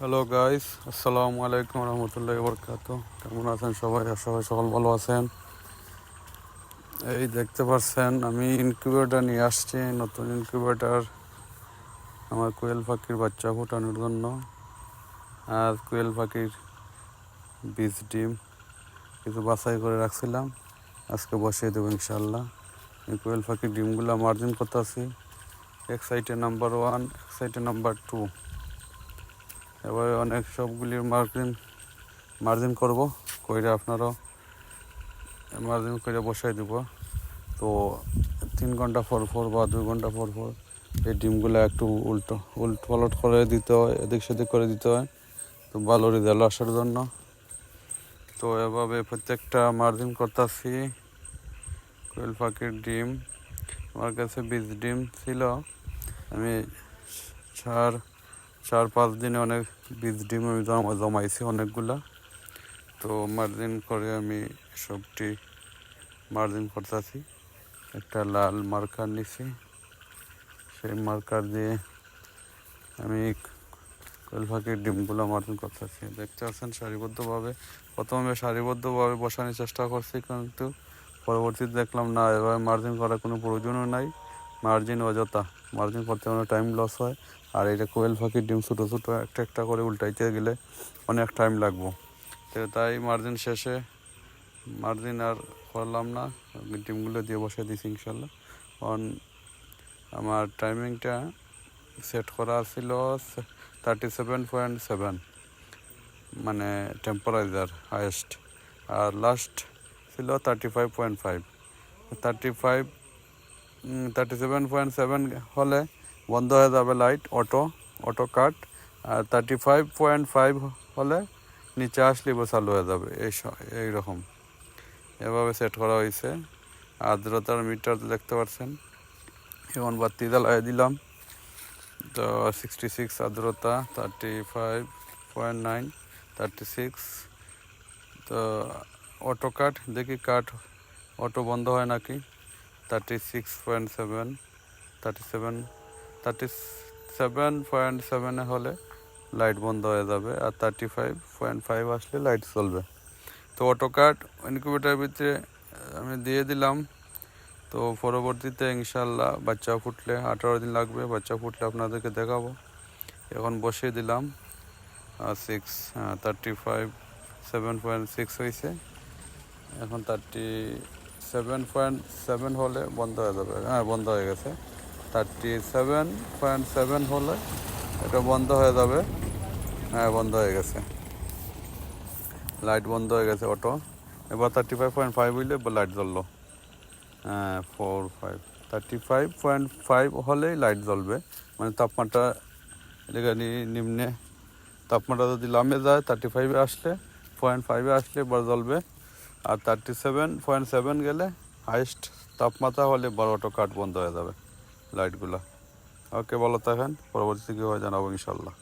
Hello guys আসসালামু আলাইকুম রহমতুল্লাহ বরকাত কেমন আছেন সবাই? সবাই সকল ভালো আছেন। এই দেখতে পাচ্ছেন আমি ইনকিউবেটার নিয়ে আসছি। নতুন ইনকিউবেটার আমার কোয়েল পাখির বাচ্চা ফোটানোর জন্য। আর কোয়েল পাখির বীজ ডিম কিছু বাছাই করে রাখছিলাম। আজকে বসিয়ে দেবো ইনশাল্লাহ এই কোয়েল পাখির ডিমগুলো মার্জিন করতেছি। এক সাইডে নাম্বার ওয়ান এক সাইডে নাম্বার টু এবারে অনেক সবগুলির মার্জিন মার্জিন করব, কইরা আপনারও মার্জিন করে বসাই দেব। তো তিন ঘণ্টা পর পর বা দুই ঘণ্টা পর পর এই ডিমগুলো একটু উল্টো, উল্ট পালট করে দিতে হয়, এদিক সেদিক করে দিতে হয়। তো ভালো রেজাল্ট আসার জন্য। তো এভাবে প্রত্যেকটা মার্জিন করতেছি। কোয়েল পাখির ডিম, আমার কাছে বীজ ডিম ছিল। আমি চার চার পাঁচ দিনে অনেক বীজ ডিম আমি জমা জমাইছি অনেকগুলা। তো মার্জিন করে আমি সবটি মার্জিন করতেছি। একটা লাল মার্কার নিছি। সেই মার্কার দিয়ে আমি পাখির ডিমগুলো মার্জিন করতেছি। দেখতে পাচ্ছেন সারিবদ্ধভাবে। প্রথমে আমি সারিবদ্ধভাবে বসানোর চেষ্টা করছি, কিন্তু পরবর্তীতে দেখলাম, না, এভাবে মার্জিন করার কোনো প্রয়োজনও নাই। মার্জিন অযথা। মার্জিন করতে অনেক টাইম লস হয়। আর এটা কোয়েল পাখির ডিম ছোটো ছোটো, একটা একটা করে উল্টাইতে গেলে অনেক টাইম লাগবো। তো তাই মার্জিন শেষে মার্জিন আর করলাম না। ডিমগুলো দিয়ে বসে দিছি ইনশাল্লাহ। অন আমার টাইমিংটা সেট করা ছিল থার্টি সেভেন পয়েন্ট সেভেন মানে টেম্পারেচার হায়েস্ট আর লাস্ট ছিল thirty five point five thirty five thirty seven point seven হলে বন্ধ হয়ে যাবে লাইট অটো অটো কাট আর থার্টি ফাইভ পয়েন্ট ফাইভ হলে নিচে আসলে চালু হয়ে যাবে, এই এইরকম এভাবে সেট করা হয়েছে। আর্দ্রতার মিটার দেখতে পাচ্ছেন। এখন বাতি জ্বালাই দিলাম। তো সিক্সটি সিক্স আর্দ্রতা thirty five point nine thirty six তো অটো কাট দেখি কাট অটো বন্ধ হয় নাকি? Thirty six point seven thirty seven thirty seven point সেভেনে হলে লাইট বন্ধ হয়ে যাবে আর থার্টি ফাইভ পয়েন্ট ফাইভ আসলে লাইট চলবে। তো অটো কাট ইনকিউবেটার ভিতরে আমি দিয়ে দিলাম। তো পরবর্তীতে ইনশাল্লাহ বাচ্চা ফুটলে আঠারো দিন লাগবে, বাচ্চা ফুটলে আপনাদেরকে দেখাবো। এখন বসিয়ে দিলাম। Six thirty five seven point six হয়েছে। এখন থার্টি সেভেন পয়েন্ট সেভেন হলে বন্ধ হয়ে যাবে। হ্যাঁ বন্ধ হয়ে গেছে। থার্টি সেভেন পয়েন্ট সেভেন হলে এটা বন্ধ হয়ে যাবে। হ্যাঁ বন্ধ হয়ে গেছে। লাইট বন্ধ হয়ে গেছে অটো এবার থার্টি ফাইভ পয়েন্ট ফাইভ হইলে লাইট জ্বললো। হ্যাঁ four five thirty five point five হলেই লাইট জ্বলবে। মানে তাপমাত্রা এদিকে নিম্নে। তাপমাত্রা যদি লামে যায় থার্টি ফাইভে আসলে পয়েন্ট ফাইভে আসলে এবার জ্বলবে। আর থার্টি সেভেন পয়েন্ট সেভেন গেলে হাইস্ট তাপমাত্রা হলে বড় অটো কাট বন্ধ হয়ে যাবে। লাইটগুলো। ওকে বলো তো এখন পরবর্তীতে কী হয়ে জানাব ইনশাল্লাহ